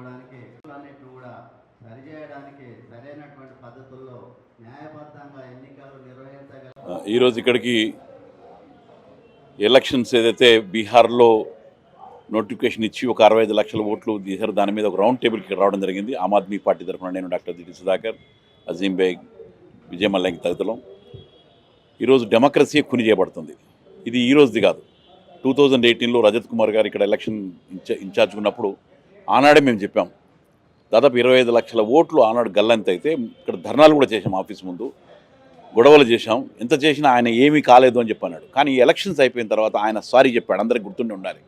లోపాలన్నింటిని కూడా సరిచేయడానికి సరైనటువంటి పద్ధతుల్లో న్యాయబద్ధంగా ఎన్నికలు నిర్వహించగల ఈరోజు ఇక్కడికి ఎలక్షన్స్ ఏదైతే బీహార్లో నోటిఫికేషన్ ఇచ్చి ఒక అరవై ఐదు లక్షల ఓట్లు తీశారు దాని మీద ఒక రౌండ్ టేబుల్కి రావడం జరిగింది. ఆమ్ ఆద్మీ పార్టీ తరఫున నేను డాక్టర్ దిటి సుధాకర్ అజీం బేగ్ విజయ మల్లంకి తదితరం ఈరోజు డెమోక్రసీ కుని చేయబడుతుంది. ఇది ఈరోజుది కాదు. టూ థౌజండ్ ఎయిటీన్లో రజత్ కుమార్ గారు ఇక్కడ ఎలక్షన్ ఇన్ఛార్జ్ ఉన్నప్పుడు ఆనాడే మేము చెప్పాం. దాదాపు ఇరవై ఐదు లక్షల ఓట్లు ఆనాడు గల్లంత అయితే ఇక్కడ ధర్నాలు కూడా చేసాం ఆఫీస్ ముందు. గొడవలు చేశాం. ఎంత చేసినా ఆయన ఏమీ కాలేదు అని చెప్పన్నాడు. కానీ ఈ ఎలక్షన్స్ అయిపోయిన తర్వాత ఆయన సారీ చెప్పాడు. అందరికి గుర్తుండి ఉండాలి.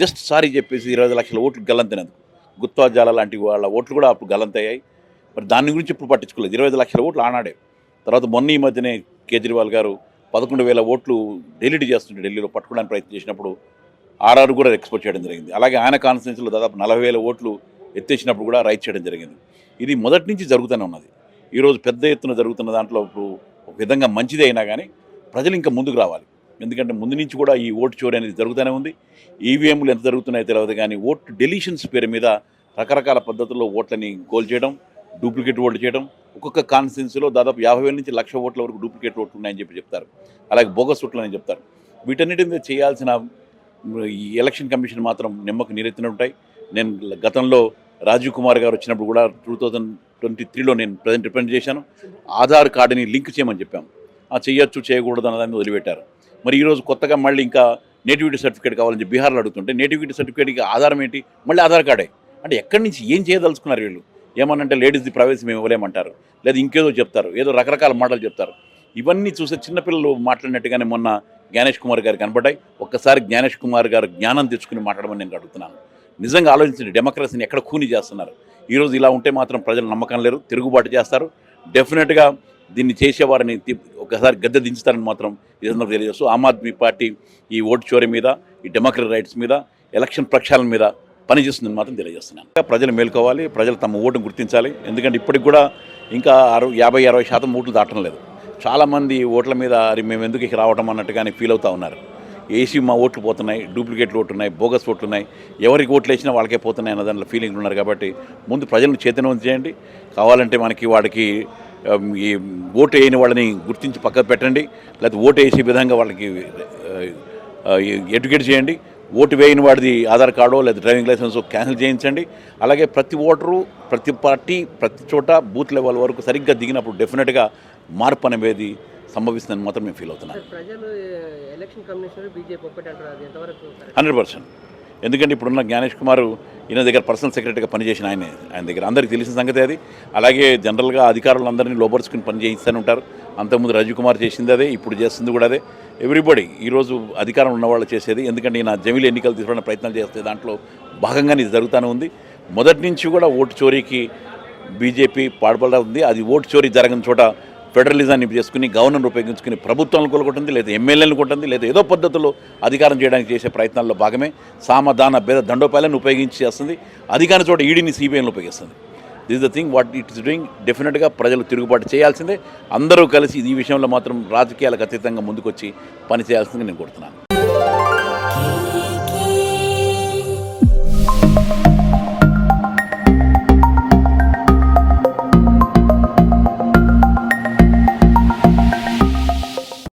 జస్ట్ సారీ చెప్పేసి ఇరవై లక్షల ఓట్లు గల్లంతినందుకు గుత్వాజాల లాంటి వాళ్ళ ఓట్లు కూడా అప్పుడు గల్లంతయ్యాయి. మరి దాని గురించి ఇప్పుడు పట్టించుకోలేదు. ఇరవై లక్షల ఓట్లు ఆనాడే. తర్వాత మొన్న ఈ మధ్యనే కేజ్రీవాల్ గారు పదకొండు వేల ఓట్లు డిలీట్ చేస్తుంటే ఢిల్లీలో పట్టుకోవడానికి ప్రయత్నం చేసినప్పుడు ఆర్ఆర్ కూడా ఎక్స్పోర్ట్ చేయడం జరిగింది. అలాగే ఆయన కాన్స్టిట్యూన్సీలో దాదాపు నలభై వేల ఓట్లు ఎత్తేసినప్పుడు కూడా రైట్ చేయడం జరిగింది. ఇది మొదటి నుంచి జరుగుతూనే ఉన్నది. ఈరోజు పెద్ద ఎత్తున జరుగుతున్న దాంట్లో ఇప్పుడు ఒక విధంగా మంచిది అయినా కానీ ప్రజలు ఇంకా ముందుకు రావాలి. ఎందుకంటే ముందు నుంచి కూడా ఈ ఓటు చోరీ అనేది జరుగుతూనే ఉంది. ఈవీఎంలు ఎంత జరుగుతున్నాయో తెలియదు కానీ ఓట్ డెలిషన్స్ పేరు మీద రకరకాల పద్ధతుల్లో ఓట్లని గోల్ చేయడం డూప్లికేట్ ఓట్లు చేయడం ఒక్కొక్క కాన్స్టిట్యున్సీలో దాదాపు యాభై వేల నుంచి లక్ష ఓట్ల వరకు డూప్లికేట్ ఓట్లు ఉన్నాయని చెప్పి చెప్తారు. అలాగే బోగస్ ఓట్లు అని చెప్తారు. వీటన్నిటి మీద చేయాల్సిన ఎలక్షన్ కమిషన్ మాత్రం నిమ్మకు నీరెత్తిన ఉంటాయి. నేను గతంలో రాజీవ్ కుమార్ గారు వచ్చినప్పుడు కూడా టూ థౌజండ్ ట్వంటీ త్రీలో నేను ప్రజెంట్ రిప్రజెంట్ చేశాను. ఆధార్ కార్డుని లింక్ చేయమని చెప్పాము. ఆ చేయొచ్చు చేయకూడదు అన్నదాన్ని వదిలిపెట్టారు. మరి ఈరోజు కొత్తగా మళ్ళీ ఇంకా నేటివిటీ సర్టిఫికేట్ కావాలని చెప్పి బీహార్లో అడుగుతుంటే నేటివిటీ సర్టిఫికేట్కి ఆధారం ఏంటి? మళ్ళీ ఆధార్ కార్డే. అంటే ఎక్కడి నుంచి ఏం చేయదలుచుకున్నారు వీళ్ళు? ఏమనంటే లేడీస్ది ప్రవేశం మేము ఇవ్వలేమంటారు. లేదా ఇంకేదో చెప్తారు. ఏదో రకరకాల మాటలు చెప్తారు. ఇవన్నీ చూసే చిన్నపిల్లలు మాట్లాడినట్టుగానే మొన్న జ్ఞానేష్ కుమార్ గారు కనబడ్డాయి. ఒక్కసారి జ్ఞానేష్ కుమార్ గారు జ్ఞానం తెచ్చుకుని మాట్లాడమని నేను అడుగుతున్నాను. నిజంగా ఆలోచించండి డెమోక్రసీని ఎక్కడ కూని చేస్తున్నారు. ఈరోజు ఇలా ఉంటే మాత్రం ప్రజలు నమ్మకం లేరు తిరుగుబాటు చేస్తారు. డెఫినెట్గా దీన్ని చేసేవారిని ఒకసారి గద్దె దించుతారని మాత్రం ఈ సందర్భంగా తెలియజేస్తూ ఆమ్ ఆద్మీ పార్టీ ఈ ఓటు చోరీ మీద ఈ డెమోక్రటిక్ రైట్స్ మీద ఎలక్షన్ ప్రక్షాళన మీద పనిచేస్తుందని మాత్రం తెలియజేస్తున్నాను. ప్రజలు మేల్కోవాలి ప్రజలు తమ ఓటును గుర్తించాలి. ఎందుకంటే ఇప్పటికి కూడా ఇంకా అరవై యాభై అరవై శాతం ఓట్లు దాటం లేదు. చాలామంది ఓట్ల మీద అరే మేము ఎందుకు ఇక రావటం అన్నట్టుగానే ఫీల్ అవుతూ ఉన్నారు. ఏసీ మా ఓట్లు పోతున్నాయి డూప్లికేట్లు ఓట్లు ఉన్నాయి బోగస్ ఓట్లు ఉన్నాయి ఎవరికి ఓట్లు వేసినా వాళ్ళకే పోతున్నాయి అన్న దాంట్లో ఫీలింగ్లు ఉన్నారు కాబట్టి ముందు ప్రజలను చైతన్యం చేయండి. కావాలంటే మనకి వాడికి ఈ ఓటు వేయని వాళ్ళని గుర్తించి పక్కకు పెట్టండి. లేకపోతే ఓటు వేసే విధంగా వాళ్ళకి ఎడ్యుకేట్ చేయండి. ఓటు వేయని వాడిది ఆధార్ కార్డో లేదా డ్రైవింగ్ లైసెన్స్ క్యాన్సిల్ చేయించండి. అలాగే ప్రతి ఓటరు ప్రతి పార్టీ ప్రతి చోట బూత్ లెవెల్ వరకు సరిగ్గా దిగినప్పుడు డెఫినెట్గా మార్పు అనేది సంభవిస్తుందని మాత్రం మేము ఫీల్ correct? Hundred percent. ఎందుకంటే ఇప్పుడున్న జ్ఞానేష్ కుమార్ ఈయన దగ్గర పర్సనల్ సెక్రటరీగా పనిచేసిన ఆయన ఆయన దగ్గర అందరికీ తెలిసిన సంగతి అది. అలాగే జనరల్గా అధికారులందరినీ లోపరుచుకుని పని చేయిస్తూనే ఉంటారు. అంతకుముందు రాజీవ్ కుమార్ చేసింది అదే ఇప్పుడు చేస్తుంది కూడా అదే. ఎవ్రీబడి ఈరోజు అధికారం ఉన్నవాళ్ళు చేసేది ఎందుకంటే ఈయన జమిలి ఎన్నికలు తీసుకోవడానికి ప్రయత్నాలు చేస్తే దాంట్లో భాగంగానే ఇది జరుగుతూనే ఉంది. మొదటి నుంచి కూడా ఓటు చోరీకి బీజేపీ పాడుపడా ఉంది. అది ఓటు చోరీ జరగని చోట ఫెడరలిజాన్ని చేసుకుని గవర్నర్ ఉపయోగించుకుని ప్రభుత్వాలను కొలుకుంటుంది లేదా ఎమ్మెల్యేలను కొట్టింది లేదా ఏదో పద్ధతిలో అధికారం చేయడానికి చేసే ప్రయత్నాల్లో భాగమే సామధాన భేద దండోపాయాలను ఉపయోగించి చేస్తుంది. అధికార చోట ఈడీని సిబిఐని ఉపయోగిస్తుంది. This the thing what it is doing డెఫినెట్గా ప్రజలు తిరుగుబాటు చేయాల్సిందే. అందరూ కలిసి ఈ విషయంలో మాత్రం రాజకీయాలకు అతీతంగా ముందుకొచ్చి పనిచేయాల్సిందిగా నేను కోరుతున్నాను.